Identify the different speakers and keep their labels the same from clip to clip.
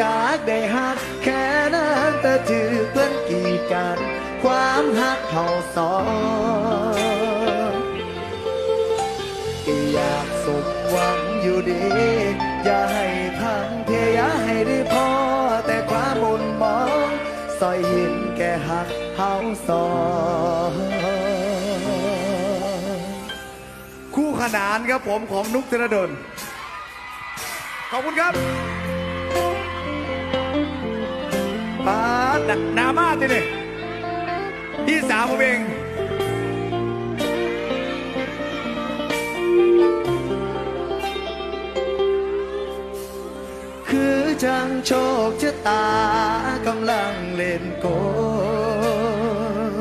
Speaker 1: จากได้หักแค่นั้นแต่ถือเพื่อนกีดกัน ความหักเขาสองก็อยากสมหวังอยู่ดี อย่าให้พังเทอย่าให้ได้พอ แต่ความมุนมองซอยหินแก่หักเขาสอง
Speaker 2: คู่ขนานครับผมของนุกธนดลขอบคุณครับ ป้าดน่ะนามาทีนี่พี่สาวผมเอง
Speaker 1: คือจังโชคชะตากำลังเล่นโก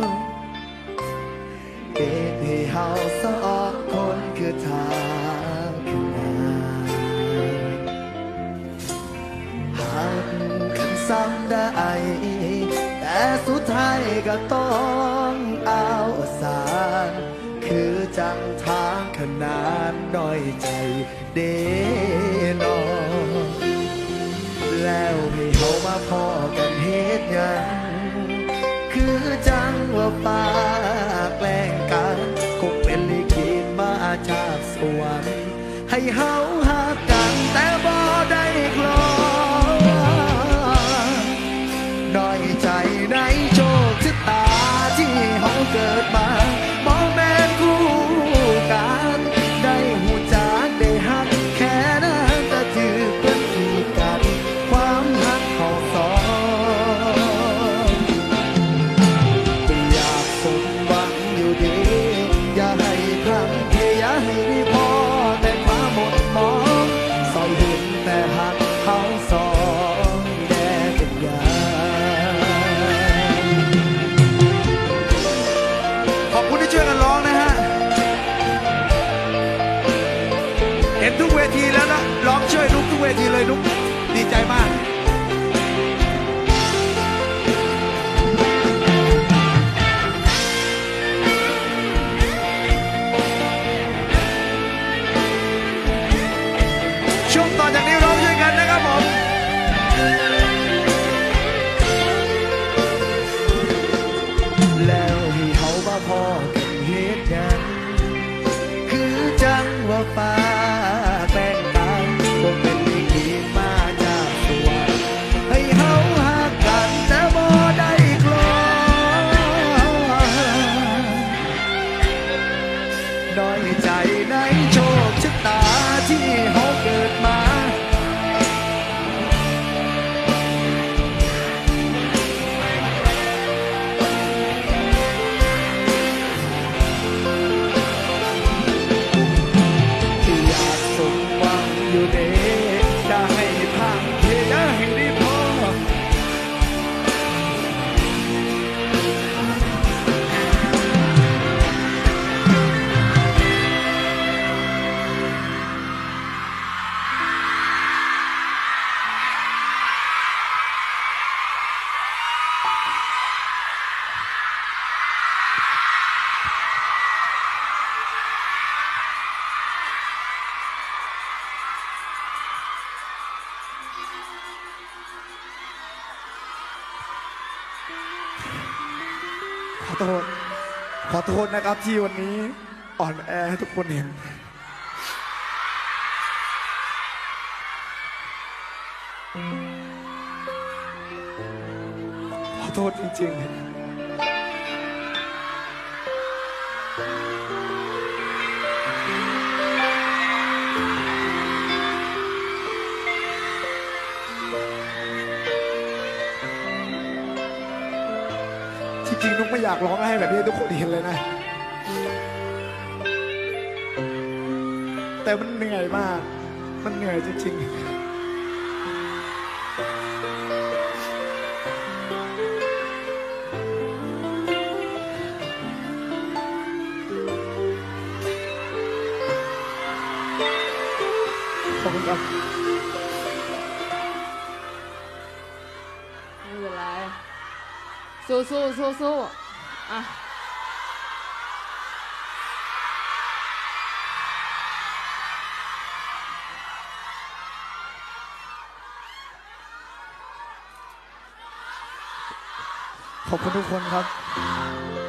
Speaker 1: งเหตุให้เฮาสองคนคือทางขึ้นมาหากคันซ้ำได้ ก็ต้องเอาสาร คือจังทางขนานน้อยใจเดนอแล้วให้เขามาพอกันเหตุยังคือจังว่าฟ้าแกล้งกันคงเป็นลิขิตมาจากสวรรค์ให้เฮาหากัน ทุกเวทีแล้
Speaker 2: วนะร้องช่วยนุกทุกเวทีเลยนุกดีใจมากช่ว อ
Speaker 1: โท
Speaker 2: ษ ขอโทษนะครับที่วันนี้อ่อนแอให้ทุกคนเห็น ขอโทษจริงๆ ริงๆนุ๊กไม่อยากร้องไห้แบบนี้ทุกคนเห็นเลยนะ แต่มันเหนื่อยมาก มันเหนื่อยจริงๆขอบคุณครับู้
Speaker 3: สู้สู้สู้อะ
Speaker 2: ข
Speaker 1: อบคุณทุกคนครับ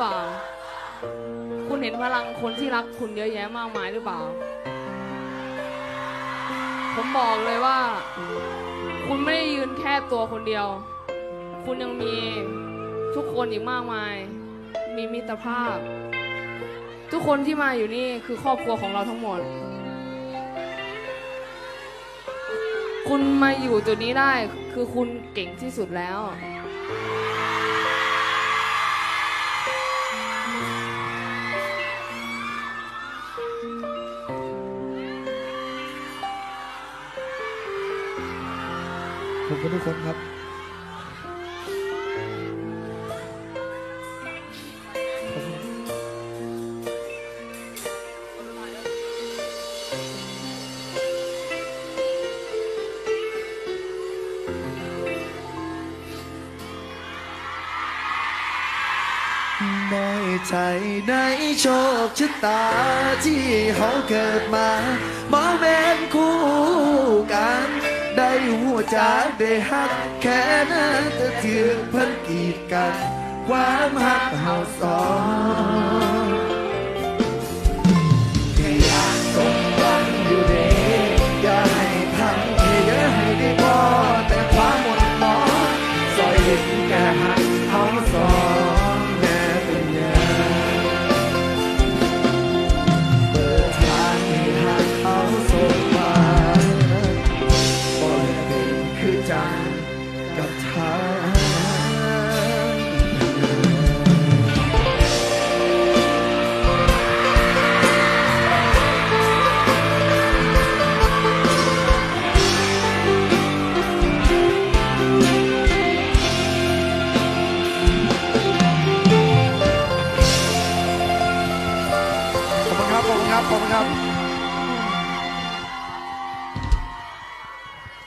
Speaker 3: เปล่า คุณเห็นพลังคนที่รักคุณเยอะแยะมากมายหรือเปล่า ผมบอกเลยว่า คุณไม่ได้ยืนแค่ตัวคนเดียว คุณยังมีทุกคนอีกมากมาย มีมิตรภาพ ทุกคนที่มาอยู่นี่คือครอบครัวของเราทั้งหมด คุณมาอยู่จุดนี้ได้คือคุณเก่งที่สุดแล้ว
Speaker 1: ขอบคุณทุกคนครับน้อยใจในโชคชะตาที่เขาเกิดมาม่นคู่ ได้หัวใจได้หักแค่นั้นแต่ถือเพิ่นกีดกัน ความหักเฮาสอง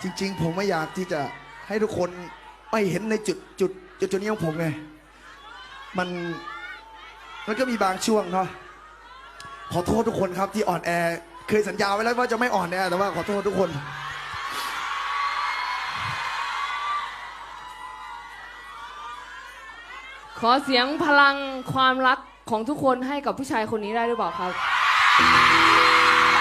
Speaker 1: จริง ๆ ผมไม่อยากที่จะให้ทุกคนไม่เห็นในจุดจุดจุดจุดนี้ของผมไง มันมันก็มีบางช่วงเนาะขอโทษทุกคนครับที่อ่อนแอ เคยสัญญาไว้แล้วว่าจะไม่อ่อนแอแต่ว่าขอโทษทุกคน
Speaker 3: ขอเสียงพลังความรักของทุกคนให้กับผู้ชายคนนี้ได้หรือเปล่าครับ